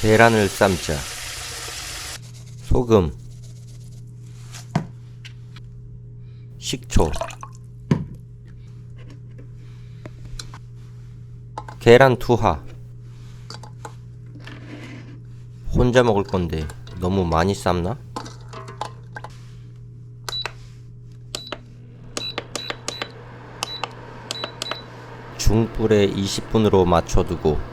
계란을 삶자. 소금. 식초. 계란 투하. 혼자 먹을 건데 너무 많이 삶나? 중불에 20분으로 맞춰두고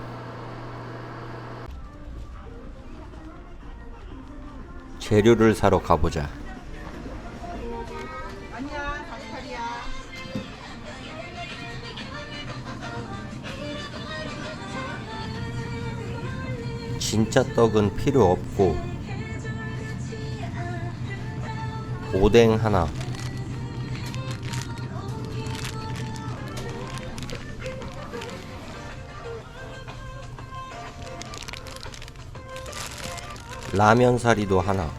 재료를 사러 가보자. 진짜 떡은 필요 없고 오뎅 하나 라면 사리도 하나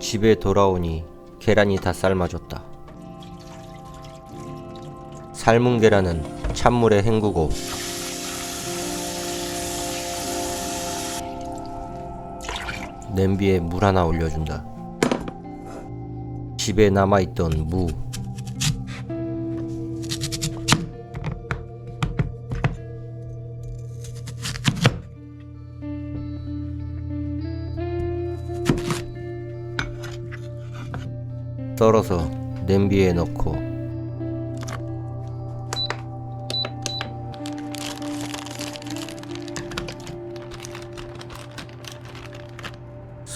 집에 돌아오니 계란이 다 삶아졌다. 삶은 계란은 찬물에 헹구고 냄비에 물 하나 올려준다. 집에 남아있던 무, 썰어서 냄비에 넣고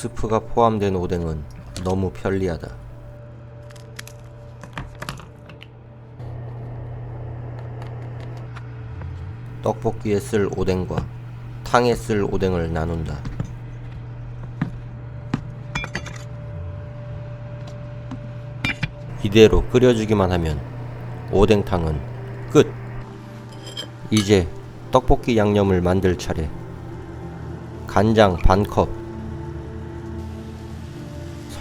스프가 포함된 오뎅은 너무 편리하다. 떡볶이에 쓸 오뎅과 탕에 쓸 오뎅을 나눈다. 이대로 끓여주기만 하면 오뎅탕은 끝. 이제 떡볶이 양념을 만들 차례. 간장 반 컵,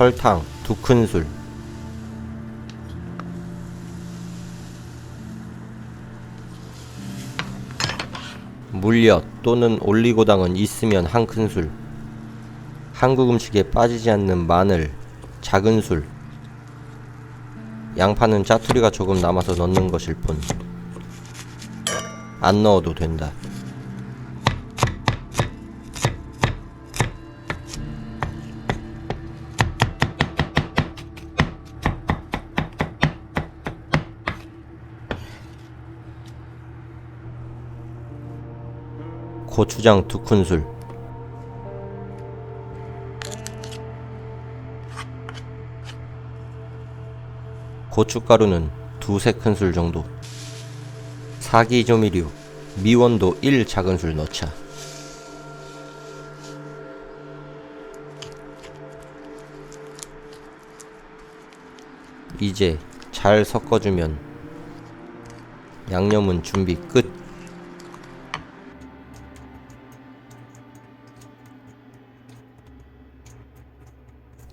설탕 두 큰술, 물엿 또는 올리고당은 있으면 한 큰술, 한국 음식에 빠지지 않는 마늘 작은 술, 양파는 짜투리가 조금 남아서 넣는 것일 뿐. 안 넣어도 된다. 고추장 두 큰술. 고춧가루는 두세 큰술 정도. 사기 조미료, 미원도 1 작은술 넣자. 이제 잘 섞어주면 양념은 준비 끝.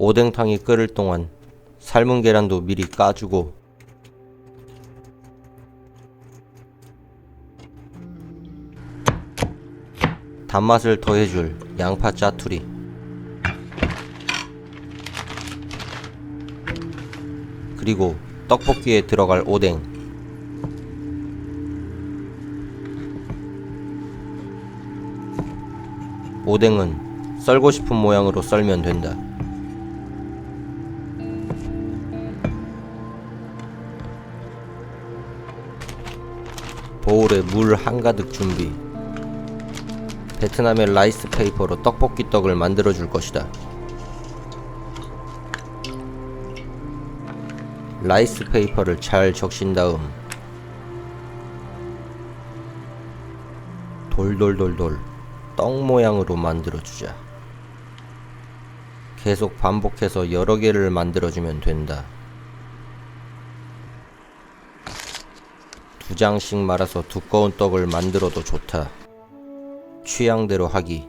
오뎅탕이 끓을 동안 삶은 계란도 미리 까주고 단맛을 더해줄 양파 짜투리 그리고 떡볶이에 들어갈 오뎅 오뎅은 썰고 싶은 모양으로 썰면 된다. 보울에 물 한가득 준비. 베트남의 라이스 페이퍼로 떡볶이 떡을 만들어 줄 것이다. 라이스 페이퍼를 잘 적신 다음 돌돌돌돌 떡 모양으로 만들어 주자. 계속 반복해서 여러 개를 만들어 주면 된다. 두 장씩 말아서 두꺼운 떡을 만들어도 좋다. 취향대로 하기.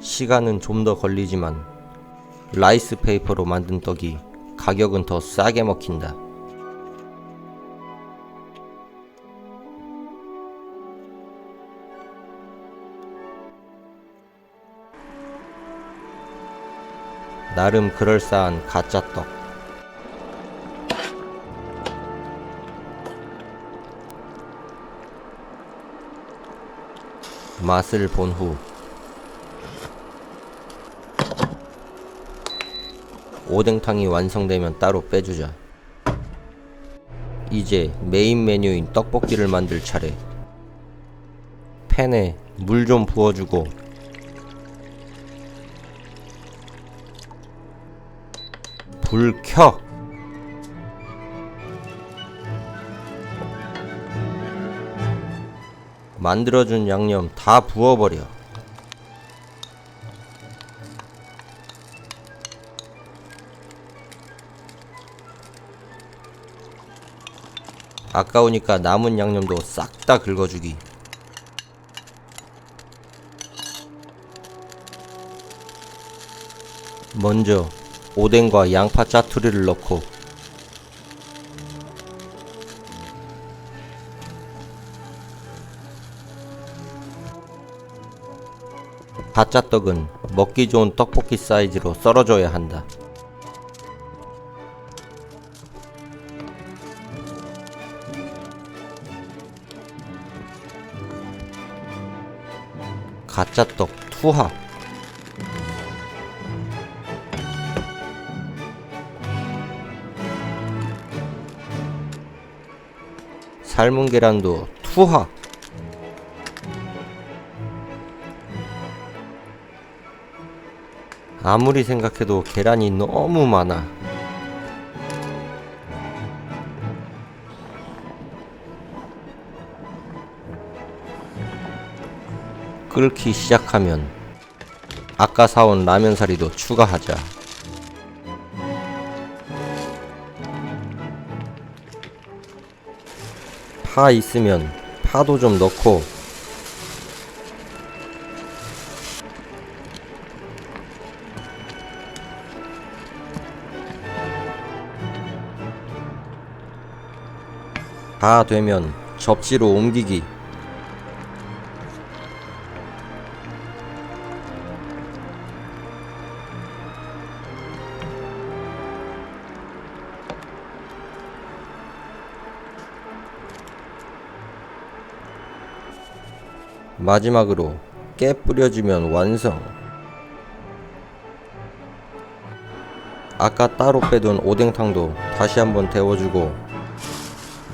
시간은 좀 더 걸리지만 라이스 페이퍼로 만든 떡이 가격은 더 싸게 먹힌다. 나름 그럴싸한 가짜 떡. 맛을 본 후 오뎅탕이 완성되면 따로 빼주자. 이제 메인 메뉴인 떡볶이를 만들 차례. 팬에 물 좀 부어주고 불 켜. 만들어준 양념 다 부어버려. 아까우니까 남은 양념도 싹 다 긁어주기. 먼저 오뎅과 양파 짜투리를 넣고 가짜떡은 먹기 좋은 떡볶이 사이즈로 썰어줘야 한다. 가짜떡 투하 삶은 계란도 투하 아무리 생각해도 계란이 너무 많아 끓기 시작하면 아까 사온 라면 사리도 추가하자. 파 있으면 파도 좀 넣고 다 되면 접시로 옮기기. 마지막으로 깨 뿌려주면 완성. 아까 따로 빼둔 오뎅탕도 다시 한번 데워주고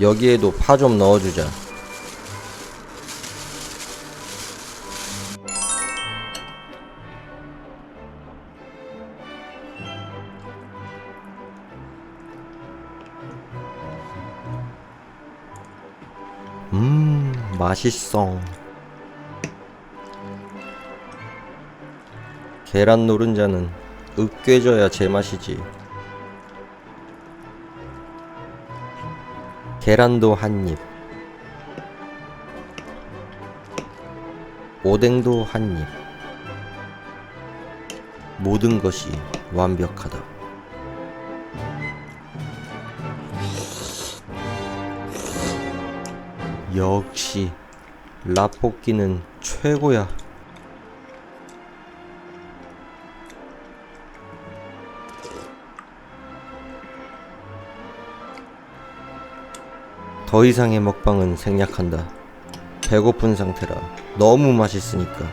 여기에도 파 좀 넣어주자. 음, 맛있어. 계란 노른자는 으깨져야 제맛이지. 계란도 한 입. 오뎅도 한 입. 모든 것이 완벽하다. 역시 라볶이는 최고야. 더 이상의 먹방은 생략한다. 배고픈 상태라 너무 맛있으니까.